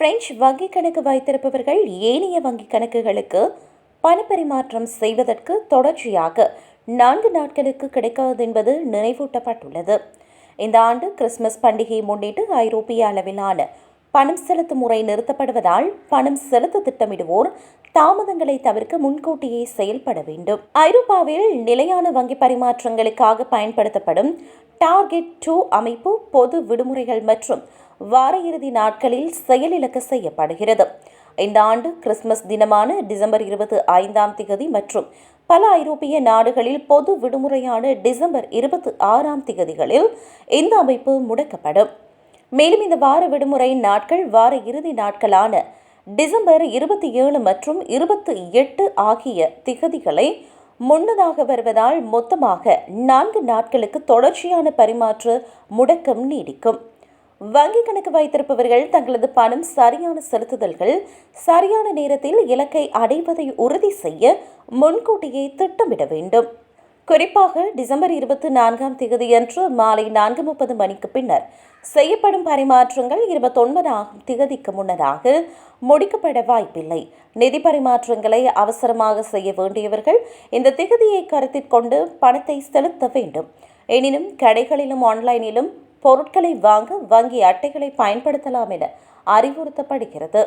French வங்கி கணக்கு வைத்திருப்பவர்கள் ஏனைய வங்கி கணக்குகளுக்கு பணப்பரிமாற்றம் செய்வதற்கு தொடர்ச்சியாக நான்கு நாட்களுக்கு கிடைக்காது என்பது நினைவூட்டப்பட்டுள்ளது. இந்த ஆண்டு கிறிஸ்துமஸ் பண்டிகையை முன்னிட்டு ஐரோப்பிய அளவிலான பணம் செலுத்தும் முறை நிறுத்தப்படுவதால் பணம் செலுத்த திட்டமிடுவோர் தாமதங்களை தவிர்க்க முன்கூட்டியே செயல்பட வேண்டும். ஐரோப்பாவில் நிலையான வங்கி பரிமாற்றங்களுக்காக பயன்படுத்தப்படும் டார்கெட் டூ அமைப்பு பொது விடுமுறைகள் மற்றும் வார இறுதி நாட்களில் செயலிழக்க செய்யப்படுகிறது. இந்த ஆண்டு கிறிஸ்துமஸ் தினமான டிசம்பர் இருபத்தி ஐந்தாம் திகதி மற்றும் பல ஐரோப்பிய நாடுகளில் பொது விடுமுறையான டிசம்பர் இருபத்தி ஆறாம் திகதிகளில் இந்த அமைப்பு முடக்கப்படும். மேலும் இந்த வார விடுமுறை நாட்கள் வார இறுதி நாட்களான டிசம்பர் இருபத்தி ஏழு மற்றும் இருபத்தி எட்டு ஆகிய திகதிகளை முன்னதாக வருவதால் மொத்தமாக நான்கு நாட்களுக்கு தொடர்ச்சியான பரிமாற்று முடக்கம் நீடிக்கும். வங்கி கணக்கு வைத்திருப்பவர்கள் தங்களது பணம் சரியான செலுத்துதல்கள் சரியான நேரத்தில் இலக்கை அடைவதை உறுதி செய்ய முன்கூட்டியே திட்டமிட வேண்டும். குறிப்பாக டிசம்பர் இருபத்தி நான்காம் தேதியன்று மாலை நான்கு முப்பது மணிக்கு பின்னர் செய்யப்படும் பரிமாற்றங்கள் இருபத்தொன்பதாம் திகதிக்கு முன்னதாக முடிக்கப்பட வாய்ப்பில்லை. நிதி பரிமாற்றங்களை அவசரமாக செய்ய வேண்டியவர்கள் இந்த திகதியை கருத்தில் கொண்டு பணத்தை செலுத்த வேண்டும். எனினும் கடைகளிலும் ஆன்லைனிலும் பொருட்களை வாங்க வங்கி அட்டைகளை பயன்படுத்தலாம் என அறிவுறுத்தப்படுகிறது.